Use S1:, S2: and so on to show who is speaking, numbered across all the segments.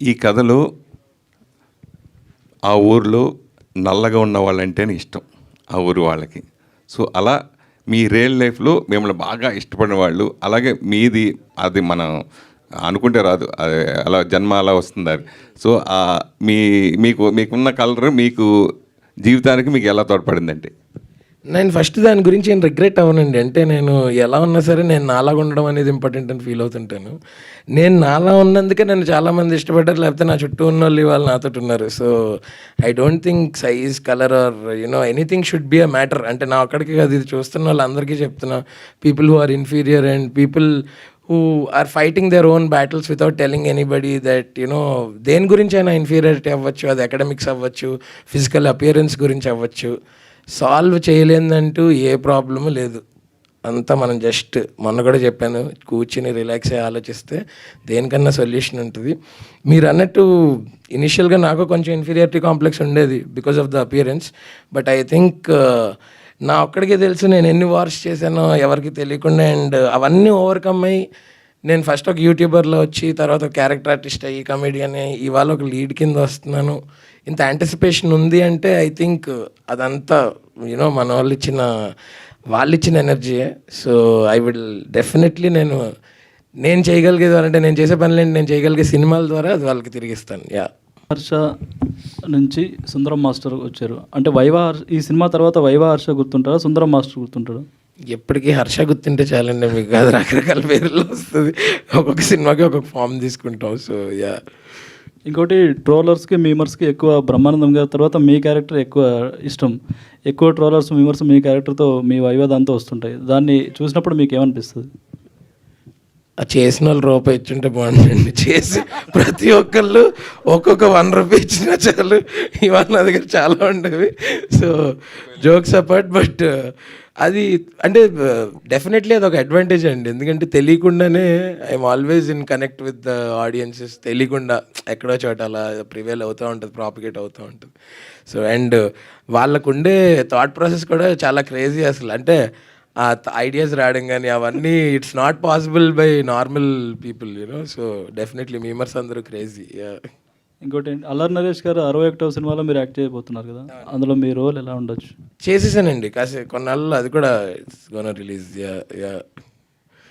S1: ఈ కథలో ఆ ఊర్లో నల్లగా ఉన్న వాళ్ళంటేనే ఇష్టం ఆ ఊరు వాళ్ళకి. సో అలా మీ రియల్ లైఫ్లో మిమ్మల్ని బాగా ఇష్టపడిన వాళ్ళు అలాగే మీది అది మనం అనుకుంటే రాదు అది అలా జన్మ అలా వస్తుంది అది. సో మీ మీకు మీకున్న కలర్ మీకు జీవితానికి మీకు ఎలా తోడ్పడిందండి?
S2: నేను ఫస్ట్ దాని గురించి నేను రిగ్రెట్ అవ్వనండి. అంటే నేను ఎలా ఉన్నా సరే నేను నాలాగా ఉండడం అనేది ఇంపార్టెంట్ అని ఫీల్ అవుతుంటాను. నేను నాలా ఉన్నందుకే నన్ను చాలామంది ఇష్టపడ్డారు. లేకపోతే నా చుట్టూ ఉన్న వాళ్ళు ఇవాళ నాతో ఉన్నారు. So I don't think size colour are you know anything should be a matter అంటే నా ఒక్కడికి కాదు ఇది చూస్తున్న వాళ్ళందరికీ చెప్తున్నా. People who are inferior and people who are fighting their own battles without telling anybody that you know దేని గురించి అయినా ఇన్ఫీరియారిటీ అవ్వచ్చు అది అకాడమిక్స్ అవ్వచ్చు ఫిజికల్ అపియరెన్స్ గురించి అవ్వచ్చు. సాల్వ్ చేయలేదంటూ ఏ ప్రాబ్లము లేదు. అంతా మనం జస్ట్ మొన్న కూడా చెప్పాను కూర్చుని రిలాక్స్ అయ్యి ఆలోచిస్తే దేనికన్నా సొల్యూషన్ ఉంటుంది. మీరు అన్నట్టు ఇనిషియల్గా నాకు కొంచెం ఇన్ఫీరియారిటీ కాంప్లెక్స్ ఉండేది because of the appearance but I think నా ఒక్కడికే తెలుసు నేను ఎన్ని వార్స్ చేశానో ఎవరికి తెలియకుండా అండ్ అవన్నీ ఓవర్కమ్ అయ్యి నేను ఫస్ట్ ఒక యూట్యూబర్లో వచ్చి తర్వాత ఒక క్యారెక్టర్ ఆర్టిస్ట్ అయ్యి కమెడియన్ అయ్యి ఇవాళ ఒక లీడ్ కింద వస్తున్నాను. ఇంత యాంటిసిపేషన్ ఉంది అంటే ఐ థింక్ అదంతా యూనో మన వాళ్ళు ఇచ్చిన వాళ్ళు ఇచ్చిన ఎనర్జీయే సో ఐ విల్ డెఫినెట్లీ నేను నేను చేయగలిగే ద్వారా అంటే నేను చేసే పనులేంటి నేను చేయగలిగే సినిమాల ద్వారా అది వాళ్ళకి తిరిగిస్తాను. యా
S3: హర్ష నుంచి సుందరం మాస్టర్ వచ్చారు. అంటే వైవా హర్ష- ఈ సినిమా తర్వాత వైవా హర్ష గుర్తుంటారా? సుందరం మాస్టర్ గుర్తుంటారా
S2: ఎప్పటికీ హర్ష గుర్తుంటే చాలండి మీకు అది రకరకాల పేర్లు వస్తుంది. ఒక్కొక్క సినిమాకి ఒక్కొక్క ఫామ్ తీసుకుంటాం. సో యా
S3: ఇంకోటి ట్రోలర్స్కి మీమర్స్కి ఎక్కువ బ్రహ్మానందం గారి తర్వాత మీ క్యారెక్టర్ ఎక్కువ ఇష్టం. ఎక్కువ ట్రోలర్స్ మీమర్స్ మీ క్యారెక్టర్తో మీ వైవా దాంతో వస్తుంటాయి. దాన్ని చూసినప్పుడు మీకు ఏమనిపిస్తుంది?
S2: ఆ చేసిన వాళ్ళు రూపాయి ఇచ్చుంటే బాగుంటుంది చేసి ప్రతి ఒక్కళ్ళు ఒక్కొక్క వన్ రూపీ ఇచ్చినా చాలు. ఇవాళ నా దగ్గర చాలా ఉండేవి. సో జోక్స్ అపార్ట్ బట్ అది అంటే డెఫినెట్లీ అది ఒక అడ్వాంటేజ్ అండి. ఎందుకంటే తెలియకుండానే I'm always in connect with the audiences తెలియకుండా ఎక్కడో చోట అలా ప్రివేల్ అవుతూ ఉంటుంది ప్రాపిగేట్ అవుతూ ఉంటుంది. సో అండ్ వాళ్ళకు ఉండే థాట్ ప్రాసెస్ కూడా చాలా క్రేజీ అసలు. అంటే ఆ ఐడియాస్ రావడం కానీ అవన్నీ it's not possible by normal people you know so definitely memers అందరూ క్రేజీ
S3: ఇంకోటి అల్లరి నరేష్ గారు అరవై ఒకటవ సినిమాలో మీరు యాక్ట్ చేయబోతున్నారు కదా. అందులో మీ రోల్ ఎలా ఉండొచ్చు?
S2: చేసేసానండి. కాసే కొన్నాళ్ళు అది కూడా ఇట్స్ గోన రిలీజ్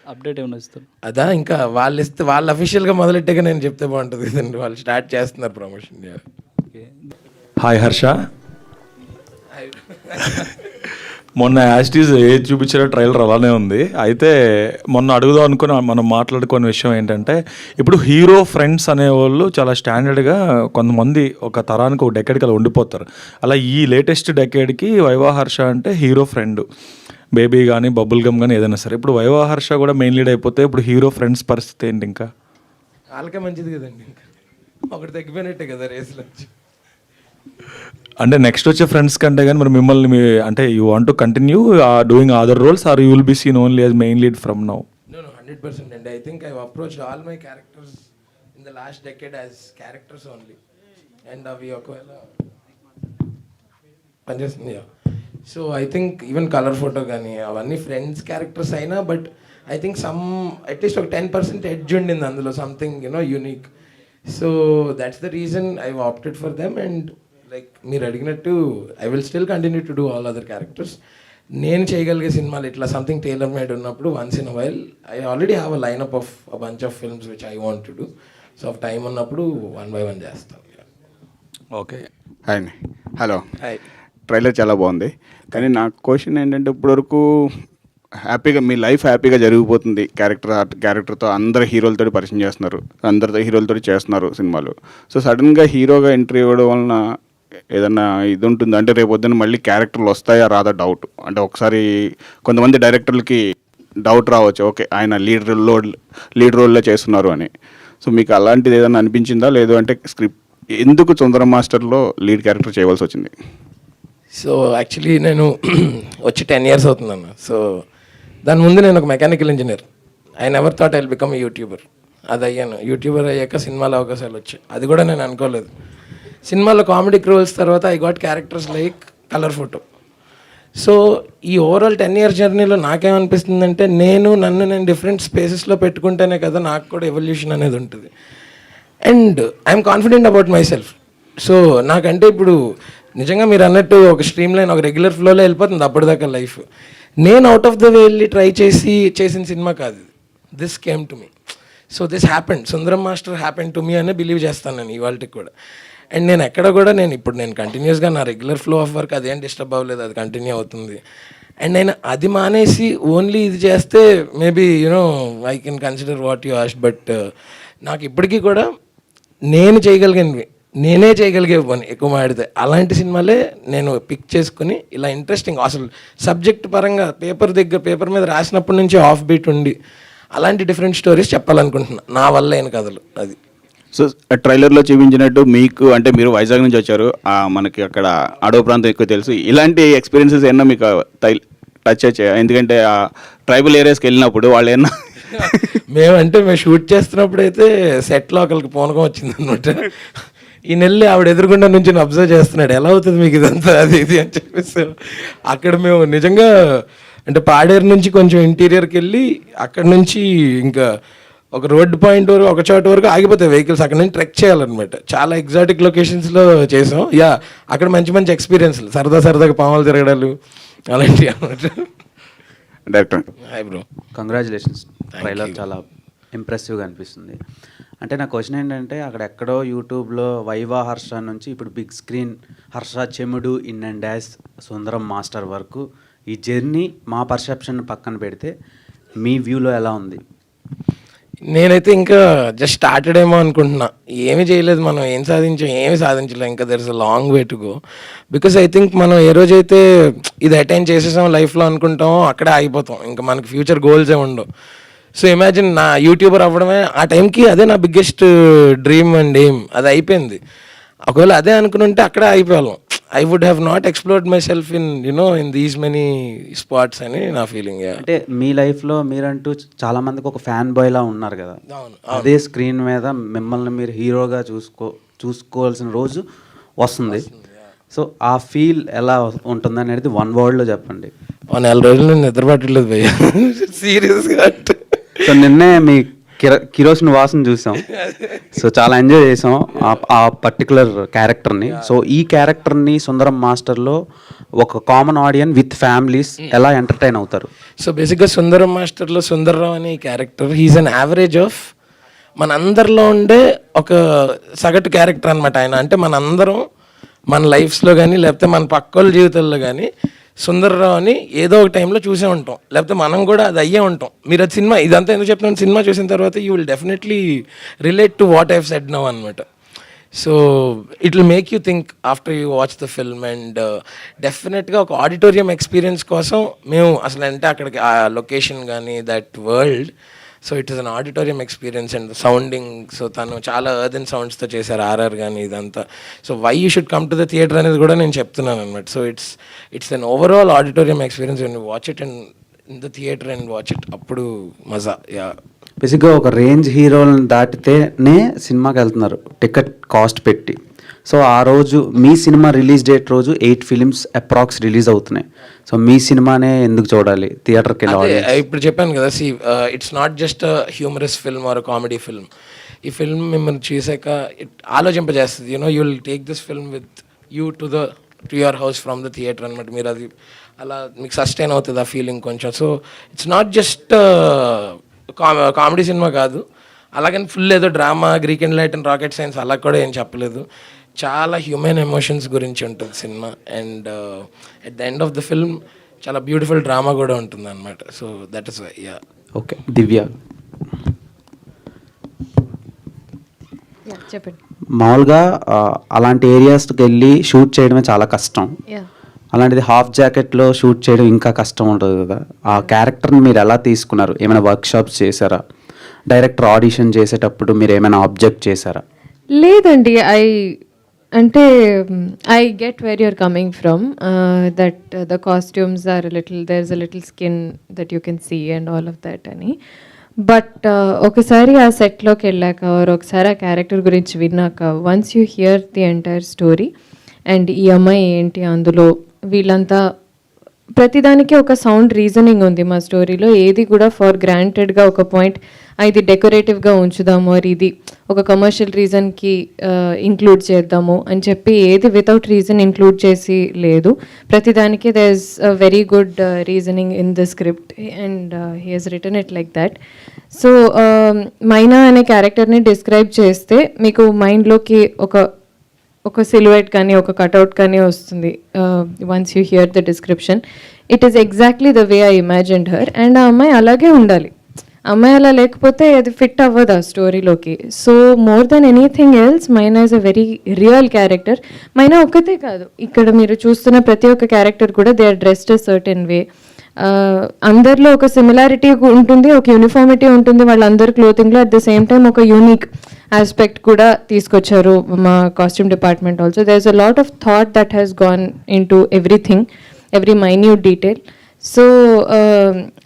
S3: అప్డేట్ ఏమైనా ఇస్తారు?
S2: అదా ఇంకా వాళ్ళు ఇస్తే వాళ్ళు అఫీషియల్గా మొదలెట్టాక నేను చెప్తే బాగుంటుంది. కదండి వాళ్ళు స్టార్ట్ చేస్తున్నారు ప్రమోషన్
S3: ఓకే.
S4: హాయ్ హర్ష మొన్న యాస్టీస్ ఏది చూపించారో ట్రైలర్ అలానే ఉంది. అయితే మొన్న అడుగుదాం అనుకుని మనం మాట్లాడుకునే విషయం ఏంటంటే ఇప్పుడు హీరో ఫ్రెండ్స్ అనేవాళ్ళు చాలా స్టాండర్డ్గా కొంతమంది ఒక తరానికి ఒక డెకేడ్కి అలా ఉండిపోతారు. అలా ఈ లేటెస్ట్ డెకేడ్కి వైవాహర్ష అంటే హీరో ఫ్రెండ్ బేబీ కానీ బబుల్ గమ్ కానీ ఏదైనా సరే. ఇప్పుడు వైవాహర్ష కూడా మెయిన్ లీడ్ అయిపోతే ఇప్పుడు హీరో ఫ్రెండ్స్ పరిస్థితి ఏంటి ఇంకా?
S2: వాళ్ళకే మంచిది కదండి ఇంకా. ఒకటి తగ్గిపోయినట్టే కదా రేసులో
S4: అంటే నెక్స్ట్ వచ్చే ఫ్రెండ్స్ కంటే కానీ మరి మిమ్మల్ని మీ అంటే you want to continue doing other roles or you will be seen only as main lead from now
S2: hundred percent అండి I think I approach all my characters in the last decade as characters only and అవి ఒకవేళ పనిచేస్తుంది so I think even colour photo కానీ అవన్నీ friends characters అయినా but I think some at least ఒక ten percent edge ఉండింది అందులో something you know unique so that's the reason I opted for them and like మీరు అడిగినట్టు I will still continue to do all other characters నేను చేయగలిగే సినిమాలు ఇట్లా something tailor made ఉన్నప్పుడు once in while I already have a lineup of a bunch of films which I want to do so of time ఉన్నప్పుడు one by one చేస్తాం.
S4: Okay
S5: hi అండి hello
S2: hi
S5: trailer చాలా బాగుంది. కానీ నా question ఏంటంటే ఇప్పటివరకు హ్యాపీగా మీ లైఫ్ హ్యాపీగా జరిగిపోతుంది. క్యారెక్టర్ క్యారెక్టర్తో అందరు హీరోలతో పరిచయం చేస్తున్నారు. అందరితో హీరోలతో చేస్తున్నారు సినిమాలు. సో సడన్గా హీరోగా ఎంట్రీ ఇవ్వడం వలన ఏదన్నా ఇది ఉంటుంది అంటే రేపు మళ్ళీ క్యారెక్టర్లు వస్తాయా రాదా డౌట్ అంటే ఒకసారి కొంతమంది డైరెక్టర్లకి డౌట్ రావచ్చు. ఓకే ఆయన లీడ్ రోల్లో లీడ్ రోల్లో చేస్తున్నారు అని. సో మీకు అలాంటిది ఏదైనా అనిపించిందా? లేదు అంటే స్క్రిప్ట్ ఎందుకు సుందరం మాస్టర్లో లీడ్ క్యారెక్టర్ చేయవలసి వచ్చింది?
S2: సో యాక్చువల్లీ నేను వచ్చి టెన్ ఇయర్స్ అవుతుందన్న. సో దాని ముందు నేను ఒక mechanical engineer I never thought I become YouTuber అది అయ్యాను. యూట్యూబర్ అయ్యాక సినిమాలో అవకాశాలు వచ్చాయి. అది కూడా నేను అనుకోలేదు. సినిమాలో కామెడీ రోల్స్ తర్వాత I got characters like colour photo so ఈ ఓవరాల్ టెన్ ఇయర్ జర్నీలో నాకేమనిపిస్తుందంటే నేను నన్ను నేను డిఫరెంట్ స్పేసెస్లో పెట్టుకుంటేనే కదా నాకు కూడా ఎవల్యూషన్ అనేది ఉంటుంది. And I'm confident about myself so నాకంటే ఇప్పుడు నిజంగా మీరు అన్నట్టు ఒక స్ట్రీమ్ లైన్ ఒక రెగ్యులర్ ఫ్లోలో వెళ్ళిపోతుంది అప్పటిదాకా లైఫ్ నేను అవుట్ ఆఫ్ ద వే వెళ్ళి ట్రై చేసి చేసిన సినిమా కాదు this came to me so this happened Sundaram Master happen to me అనే బిలీవ్ చేస్తాను నేను ఇవాళకి కూడా. అండ్ నేను ఎక్కడ కూడా నేను ఇప్పుడు నేను కంటిన్యూస్గా నా రెగ్యులర్ ఫ్లో ఆఫ్ వర్క్ అదేం డిస్టర్బ్ అవ్వలేదు అది కంటిన్యూ అవుతుంది. అండ్ నేను అది మానేసి ఓన్లీ ఇది చేస్తే maybe you know I can consider what you asked but నాకు ఇప్పటికీ కూడా నేను చేయగలిగినవి నేనే చేయగలిగే పని ఎక్కువ మాడితే అలాంటి సినిమాలే నేను పిక్ చేసుకుని ఇలా ఇంట్రెస్టింగ్ అసలు సబ్జెక్ట్ పరంగా పేపర్ దగ్గర పేపర్ మీద రాసినప్పటి నుంచి ఆఫ్ బీట్ ఉండి అలాంటి డిఫరెంట్ స్టోరీస్ చెప్పాలనుకుంటున్నాను నా వల్ల అయిన కథలు అది.
S5: సో ట్రైలర్లో చూపించినట్టు మీకు అంటే మీరు వైజాగ్ నుంచి వచ్చారు. మనకి అక్కడ అడవి ప్రాంతం ఎక్కువ తెలుసు. ఇలాంటి ఎక్స్పీరియన్సెస్ ఏమన్నా మీకు టచ్ వచ్చాయి? ఎందుకంటే ఆ ట్రైబల్ ఏరియాస్కి వెళ్ళినప్పుడు వాళ్ళు ఏమన్నా
S2: మేమంటే మేము షూట్ చేస్తున్నప్పుడు అయితే సెట్లో ఒకరికి పూనకం వచ్చింది అనమాట ఈ వెళ్ళి ఆవిడ ఎదురుగుండా నుంచి అబ్జర్వ్ చేస్తున్నాడు. ఎలా అవుతుంది మీకు ఇదంతా? అది ఇది అని చెప్పేసి. అక్కడ మేము నిజంగా అంటే పాడేరు నుంచి కొంచెం ఇంటీరియర్కి వెళ్ళి అక్కడ నుంచి ఇంకా ఒక రోడ్డు పాయింట్ వరకు ఒక చోట వరకు ఆగిపోతాయి వెహికల్స్ అక్కడ నుంచి ట్రెక్ చేయాలన్నమాట. చాలా ఎగ్జాటిక్ లొకేషన్స్లో చేసాం. యా అక్కడ మంచి మంచి ఎక్స్పీరియన్స్లు సరదా సరదాగా పాములు తిరగడాలు అలాంటివి అనమాట
S5: director
S2: hi bro
S6: congratulations trailer చాలా ఇంప్రెసివ్గా అనిపిస్తుంది. అంటే నా క్వశ్చన్ ఏంటంటే అక్కడ ఎక్కడో యూట్యూబ్లో వైవా హర్ష నుంచి ఇప్పుడు big screen Harsha Chemudu in and dash Sundaram Master వరకు ఈ జర్నీ మా పర్సెప్షన్ పక్కన పెడితే మీ వ్యూలో ఎలా ఉంది?
S2: నేనైతే ఇంకా జస్ట్ స్టార్టెడ్ ఏమో అనుకుంటున్నా. ఏమి చేయలేదు మనం ఏం సాధించాం ఏమి సాధించలేదు ఇంకా there is a long way to go because I think మనం ఏ రోజైతే ఇది అటైన్ చేసేసాం లైఫ్లో అనుకుంటామో అక్కడే ఆగిపోతాం. ఇంకా మనకి ఫ్యూచర్ గోల్స్ ఏ ఉండవు. సో ఇమాజిన్ నా యూట్యూబర్ అవ్వడమే ఆ టైంకి అదే నా బిగ్గెస్ట్ డ్రీమ్ అండ్ ఎయిమ్ అది అయిపోయింది. ఒకవేళ అదే అనుకుని ఉంటే అక్కడే అయిపోయాం I would have not explored myself in you know in these many spots అని నా ఫీలింగ్
S6: అంటే మీ లైఫ్లో మీరంటూ చాలా మందికి ఒక ఫ్యాన్ బాయ్ లా ఉన్నారు కదా. అదే స్క్రీన్ మీద మిమ్మల్ని మీరు హీరోగా చూసుకో చూసుకోవాల్సిన రోజు వస్తుంది. సో ఆ ఫీల్ ఎలా ఉంటుంది అనేది వన్ వర్డ్లో చెప్పండి.
S2: నెల రోజులు నేను నిద్ర పట్టలేదు భయ్య సీరియస్గా అంటే.
S6: సో నిన్నే మీ కిరోసిన్ వాసన చూసాం. సో చాలా ఎంజాయ్ చేసాం ఆ- పర్టికులర్ క్యారెక్టర్ని. సో ఈ క్యారెక్టర్ని సుందరం మాస్టర్లో ఒక కామన్ ఆడియన్ విత్ ఫ్యామిలీస్ ఎలా ఎంటర్టైన్ అవుతారు?
S2: సో బేసిక్గా సుందరం మాస్టర్లో సుందర్రావు అనే character he's an average of మన అందరిలో ఉండే ఒక సగటు క్యారెక్టర్ అనమాట ఆయన. అంటే మనందరం మన లైఫ్స్లో కానీ లేకపోతే మన పక్కోళ్ళ జీవితాల్లో కానీ సుందర్రావు అని ఏదో ఒక టైంలో చూసే ఉంటాం. లేకపోతే మనం కూడా అది అయ్యే ఉంటాం. మీరు అది సినిమా ఇదంతా ఎందుకు చెప్తున్నాను సినిమా చూసిన తర్వాత you will definitely relate to what I've said now అనమాట so it will make you think after you watch the film and డెఫినెట్గా ఒక ఆడిటోరియం ఎక్స్పీరియన్స్ కోసం మేము అసలు అంటే అక్కడికి ఆ లొకేషన్ కానీ that world so it is an auditorium experience and sounding so తను చాలా అర్దన్ సౌండ్స్తో చేశారు ఆర్ఆర్ కానీ ఇదంతా. So why you should come to the theatre అనేది కూడా నేను చెప్తున్నాను అనమాట so it's it's an overall auditorium experience and watch it and in the theatre and watch it అప్పుడు మజా యా
S6: బేసిక్గా ఒక రేంజ్ హీరోలను దాటితేనే సినిమాకి వెళ్తున్నారు. టికెట్ కాస్ట్ పెట్టి. సో ఆ రోజు మీ సినిమా రిలీజ్ డేట్ రోజు ఎయిట్ ఫిలిమ్స్ అప్రాక్స్ రిలీజ్ అవుతున్నాయి. సో మీ సినిమానే ఎందుకు చూడాలి? థియేటర్కి వెళ్ళి
S2: అదే
S6: audience?
S2: ఇప్పుడు చెప్పాను కదా see it's not just humorous film or comedy film ఈ ఫిల్మ్ మిమ్మల్ని చూసాక ఆలోచింపజేస్తుంది. You know you will take this film with you to the to your house from the theatre అనమాట మీరు అది అలా మీకు సస్టైన్ అవుతుంది ఆ ఫీలింగ్ కొంచెం. So it's not just comedy cinema కాదు. అలాగని ఫుల్ ఏదో drama Greek and light and rocket science అలా కూడా ఏం చెప్పలేదు. చాలా హ్యూమన్ ఎమోషన్స్ గురించి ఉంటుంది cinema. And at the end of the film చాలా బ్యూటిఫుల్ డ్రామా కూడా ఉంటుంది అనమాట so that is yeah
S6: okay Divya
S7: yeah చెప్పండి.
S6: మామూలుగా ఆ, అలాంటి ఏరియాస్కి వెళ్ళి షూట్ చేయడమే చాలా కష్టం.
S7: యా
S6: అలాంటిది హాఫ్ జాకెట్లో షూట్ చేయడం ఇంకా కష్టం ఉంటుంది కదా. ఆ క్యారెక్టర్ని మీరు ఎలా తీసుకున్నారు? ఏమైనా వర్క్షాప్స్ చేశారా? డైరెక్టర్ ఆడిషన్ చేసేటప్పుడు మీరు ఏమైనా ఆబ్జెక్ట్ చేశారా?
S7: లేదండి ఐ అంటే I get where you're coming from that the costumes are little there is a little skin that you can see and all of that అని. బట్ uh, ఒకసారి ఆ సెట్లోకి వెళ్ళాక ఒకసారి ఆ క్యారెక్టర్ గురించి విన్నాక once you hear the entire story and ఈ అమ్మాయి ఏంటి అందులో వీళ్ళంతా ప్రతిదానికి ఒక సౌండ్ రీజనింగ్ ఉంది మా స్టోరీలో ఏది కూడా ఫర్ గ్రాంటెడ్గా ఒక పాయింట్ ఇది డెకరేటివ్గా ఉంచుదాము ఆర్ ఇది ఒక కమర్షియల్ రీజన్కి ఇంక్లూడ్ చేద్దాము అని చెప్పి ఏది వితౌట్ రీజన్ ఇంక్లూడ్ చేసి లేదు. ప్రతిదానికి there is a very good reasoning in the script and he he's return it like that so Maina అనే క్యారెక్టర్ని డిస్క్రైబ్ చేస్తే మీకు మైండ్లోకి ఒక ఒక సిలువెట్ కానీ ఒక కటౌట్ కానీ వస్తుంది. Once you hear the description it is exactly the way I imagined her and ఆ అమ్మాయి అలాగే ఉండాలి. అమ్మాయి అలా లేకపోతే అది ఫిట్ అవ్వదు ఆ స్టోరీలోకి so more than anything else Maina is a very real character Maina ఒక్కతే కాదు. ఇక్కడ మీరు చూస్తున్న ప్రతి ఒక్క క్యారెక్టర్ కూడా they are dressed a certain way అందరిలో ఒక సిమిలారిటీ ఉంటుంది ఒక యూనిఫార్మిటీ ఉంటుంది వాళ్ళందరి క్లోతింగ్లో అట్ ద సేమ్ టైం ఒక యూనిక్ ఆస్పెక్ట్ కూడా తీసుకొచ్చారు మా costume department also there is a lot of thought that has gone into everything every minute detail so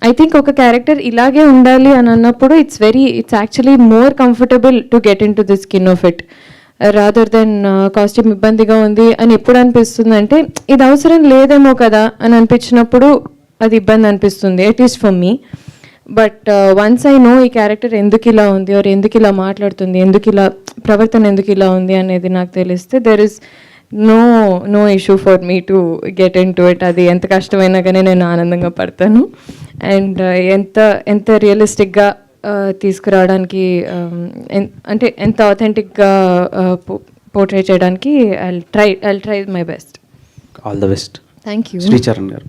S7: I think ఒక క్యారెక్టర్ ఇలాగే ఉండాలి అని అన్నప్పుడు it's very it's actually more comfortable to get into the skin of it rather than costume ఇబ్బందిగా ఉంది అని ఎప్పుడు అనిపిస్తుంది అంటే ఇది అవసరం లేదేమో కదా అని అనిపించినప్పుడు అది ఇబ్బంది అనిపిస్తుంది at least for me but once I know ఈ క్యారెక్టర్ ఎందుకు ఇలా ఉంది ఆర్ ఎందుకు ఇలా మాట్లాడుతుంది ఎందుకు ఇలా ప్రవర్తన ఎందుకు ఇలా ఉంది అనేది నాకు తెలిస్తే there is no no issue for me to get into it అది ఎంత కష్టమైనా కానీ నేను ఆనందంగా పడతాను. అండ్ ఎంత ఎంత రియలిస్టిక్గా తీసుకురావడానికి um, అంటే ఎంత ఆథెంటిక్గా పోర్ట్రే చేయడానికి I try I try my best
S6: all the best
S7: thank you
S6: Sricharan garu.